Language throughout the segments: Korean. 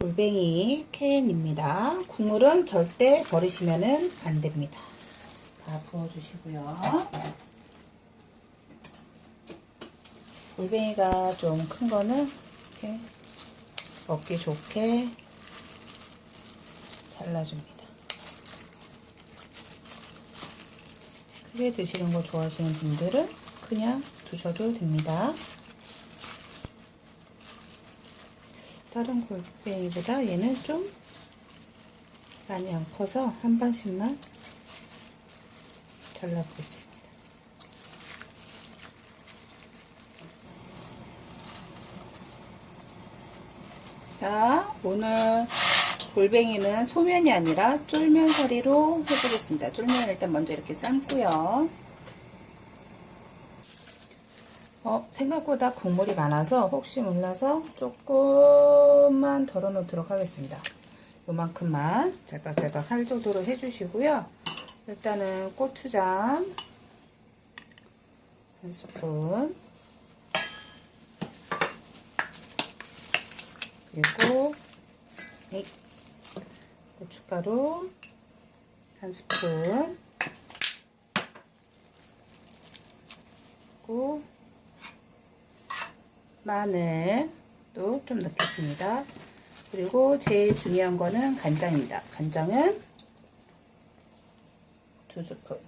자, 골뱅이 캔입니다. 국물은 절대 버리시면 안 됩니다. 다 부어주시고요. 골뱅이가 좀 큰 거는 이렇게 먹기 좋게 잘라줍니다. 크게 드시는 거 좋아하시는 분들은 그냥 두셔도 됩니다. 다른 골뱅이보다 얘는 좀 많이 안 커서 한 번씩만 잘라보겠습니다. 자, 오늘 골뱅이는 소면이 아니라 쫄면 사리로 해보겠습니다. 쫄면 일단 먼저 이렇게 삶고요. 어, 생각보다 국물이 많아서 혹시 몰라서 조금만 덜어 놓도록 하겠습니다. 요만큼만 잘박잘박 할 정도로 해주시고요. 일단은 고추장 한 스푼 그리고 네, 고춧가루 한 스푼 그리고 마늘도 좀 넣겠습니다. 그리고 제일 중요한 거는 간장입니다. 간장은 두 스푼.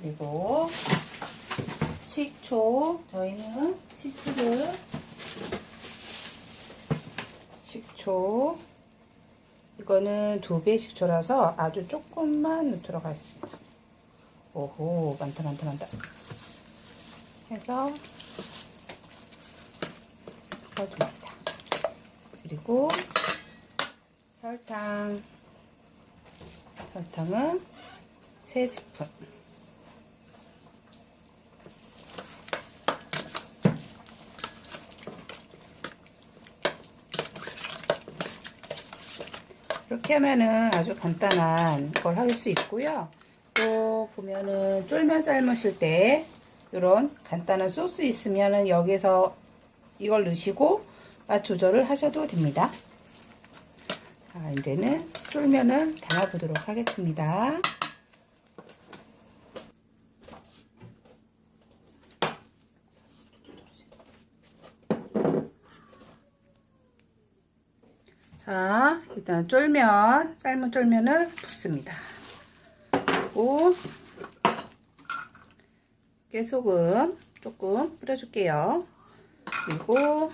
그리고 식초. 저희는 식초를 식초. 이거는 두 배 식초라서 아주 조금만 넣도록 하겠습니다. 오호 많다 많다 많다. 해서 넣어줍니다. 그리고 설탕. 설탕은 3스푼. 이렇게 하면은 아주 간단한 걸 할 수 있고요 또 보면은 쫄면 삶으실 때 이런 간단한 소스 있으면은 여기서 이걸 넣으시고 맛 조절을 하셔도 됩니다. 자, 이제는 쫄면을 담아 보도록 하겠습니다. 자, 일단 쫄면, 삶은 쫄면을 붓습니다. 그리고 깨소금 조금 뿌려줄게요. 그리고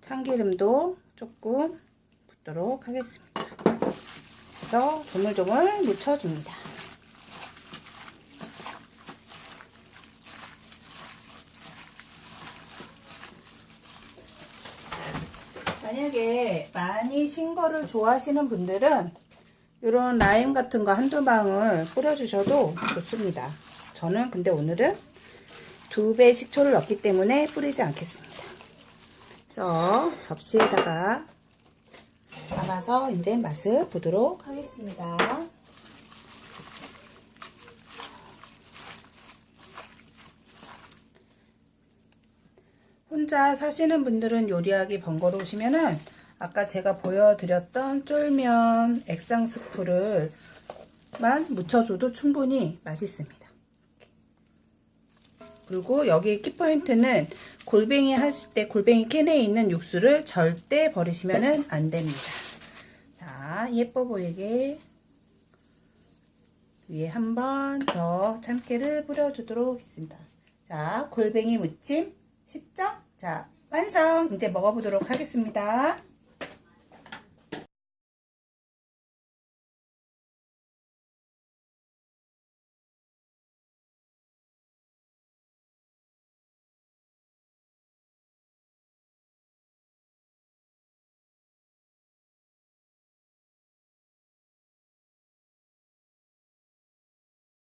참기름도 조금 붓도록 하겠습니다. 그래서 조물조물 묻혀줍니다. 만약에 많이 신 거를 좋아하시는 분들은 이런 라임 같은 거 한두 방울 뿌려주셔도 좋습니다. 저는 근데 오늘은 두 배 식초를 넣기 때문에 뿌리지 않겠습니다. 그래서 접시에다가 담아서 이제 맛을 보도록 하겠습니다. 혼자 사시는 분들은 요리하기 번거로우시면은 아까 제가 보여드렸던 쫄면 액상 스프를 만 묻혀줘도 충분히 맛있습니다. 그리고 여기 키포인트는 골뱅이 하실 때 골뱅이 캔에 있는 육수를 절대 버리시면 안 됩니다. 자, 예뻐 보이게 위에 한 번 더 참깨를 뿌려주도록 하겠습니다. 자, 골뱅이 무침 10점. 자, 완성! 이제 먹어보도록 하겠습니다.